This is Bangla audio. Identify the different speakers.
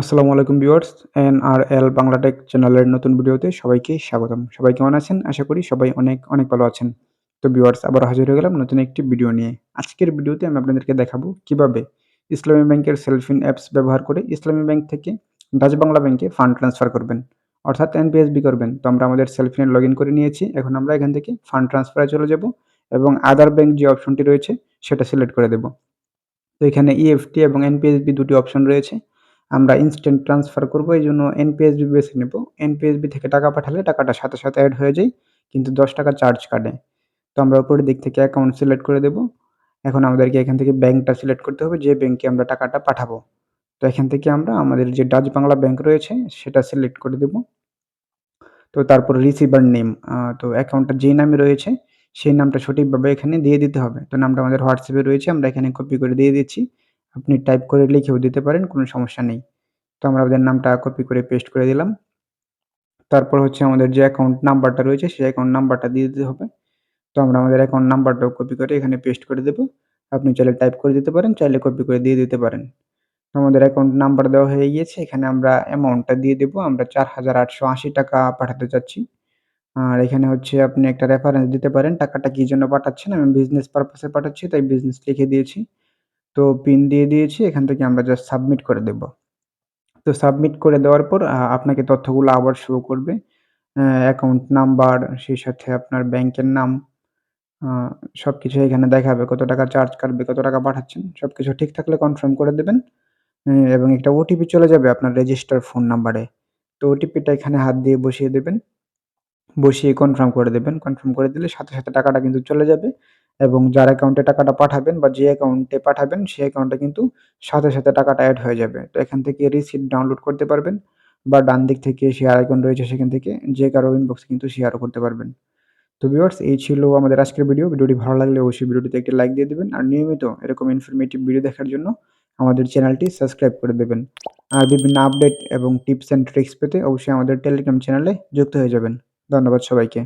Speaker 1: আসসালামু আলাইকুম viewers N R L Bangla tech চ্যানেলের নতুন ভিডিওতে সবাইকে স্বাগতম। সবাই কেমন আছেন? আশা করি সবাই অনেক অনেক ভালো আছেন। তো ভিউয়ার্স আবার হাজির হয়ে গেলাম নতুন একটি ভিডিও নিয়ে। আজকের ভিডিওতে আমি আপনাদেরকে দেখাবো কীভাবে ইসলামী ব্যাংকের সেলফিন অ্যাপস ব্যবহার করে ইসলামী ব্যাংক থেকে ডাচ বাংলা ব্যাংকে ফান্ড ট্রান্সফার করবেন। অর্থাৎ এনপিএসবি করবেন। তো আমরা আমাদের সেলফিনে লগ ইন করে নিয়েছি। এখন আমরা এখান থেকে ফান্ড ট্রান্সফারে চলে যাব এবং আদার ব্যাংক যে অপশনটি রয়েছে সেটা সিলেক্ট করে দেব। তো এখানে ইএফটি এবং এনপিএসবি দুটি অপশন রয়েছে। আমরা ইনস্ট্যান্ট ট্রান্সফার করব, এই জন্য এনপিএসবি বেছে নেব। এনপিএসবি থেকে টাকা পাঠালে টাকাটা সাথে সাথে অ্যাড হয়ে যায়, কিন্তু দশ টাকা চার্জ কাটে। তো আমরা উপরের দিক থেকে অ্যাকাউন্ট সিলেক্ট করে দেব। এখন আমাদেরকে এখান থেকে ব্যাংকটা সিলেক্ট করতে হবে, যে ব্যাংকে আমরা টাকাটা পাঠাবো। তো এখান থেকে আমরা আমাদের যে ডাচ বাংলা ব্যাংক রয়েছে, সেটা সিলেক্ট করে দেব। তো তারপর রিসিভার নেম তো অ্যাকাউন্টটা যেই নামে রয়েছে, সেই নামটা সঠিকভাবে এখানে দিয়ে দিতে হবে। তো নামটা আমাদের হোয়াটসঅ্যাপে রয়েছে, আমরা এখানে কপি করে দিয়ে দিচ্ছি। আপনি টাইপ করে লিখেও দিতে পারেন, কোনো সমস্যা নেই। তো আমরা আমাদের নামটা কপি করে পেস্ট করে দিলাম। তারপর হচ্ছে আমাদের যে অ্যাকাউন্ট নাম্বারটা রয়েছে, সেই অ্যাকাউন্ট নাম্বারটা দিয়ে দিতে হবে। তো আমরা আমাদের অ্যাকাউন্ট নাম্বারটাও কপি করে এখানে পেস্ট করে দেবো। আপনি চাইলে টাইপ করে দিতে পারেন, চাইলে কপি করে দিয়ে দিতে পারেন। আমাদের অ্যাকাউন্ট নাম্বার দেওয়া হয়ে গিয়েছে, এখানে আমরা অ্যামাউন্টটা দিয়ে দেবো। আমরা চার হাজার আটশো আশি টাকা পাঠাতে চাচ্ছি। আর এখানে হচ্ছে আপনি একটা রেফারেন্স দিতে পারেন, টাকাটা কী জন্য পাঠাচ্ছেন? আমি বিজনেস পারপাসে পাঠাচ্ছি, তাই বিজনেস লিখে দিয়েছি। তো পিন দিয়ে দিয়েছি, এখান থেকে আমরা জাস্ট সাবমিট করে দেব। তো সাবমিট করে দেওয়ার পর আপনাকে তথ্যগুলো আবার শো করবে। অ্যাকাউন্ট নাম্বার সেই সাথে আপনার ব্যাংকের নাম সব কিছু এখানে দেখাবে, কত টাকা চার্জ কাটবে, কত টাকা পাঠাচ্ছেন সব কিছু ঠিক থাকলে কনফার্ম করে দেবেন। এবং একটা ওটিপি চলে যাবে আপনার রেজিস্টার ফোন নাম্বারে তো ওটিপিটা এখানে হাত দিয়ে বসিয়ে দেবেন। বসিয়ে কনফার্ম করে দেবেন। কনফার্ম করে দিলে সাথে সাথে টাকাটা কিন্তু চলে যাবে। এবং যার অ্যাকাউন্টে টাকাটা পাঠাবেন বা যে অ্যাকাউন্টে পাঠাবেন, সেই অ্যাকাউন্টে কিন্তু সাথে সাথে টাকাটা অ্যাড হয়ে যাবে। তো এখান থেকে রিসিপ্ট ডাউনলোড করতে পারবেন বা ডান দিক থেকে শেয়ার আইকন রয়েছে সেখান থেকে যে কারও ইনবক্সে কিন্তু শেয়ারও করতে পারবেন। তো ভিউয়ার্স এই ছিল আমাদের আজকের ভিডিও ভিডিওটি ভালো লাগলে অবশ্যই ভিডিওটিতে একটি লাইক দিয়ে দেবেন আর নিয়মিত এরকম ইনফরমেটিভ ভিডিও দেখার জন্য আমাদের চ্যানেলটি সাবস্ক্রাইব করে দেবেন। আর বিভিন্ন আপডেট এবং টিপস অ্যান্ড ট্রিক্স পেতে অবশ্যই আমাদের টেলিগ্রাম চ্যানেলে যুক্ত হয়ে যাবেন। ধন্যবাদ সবাইকে।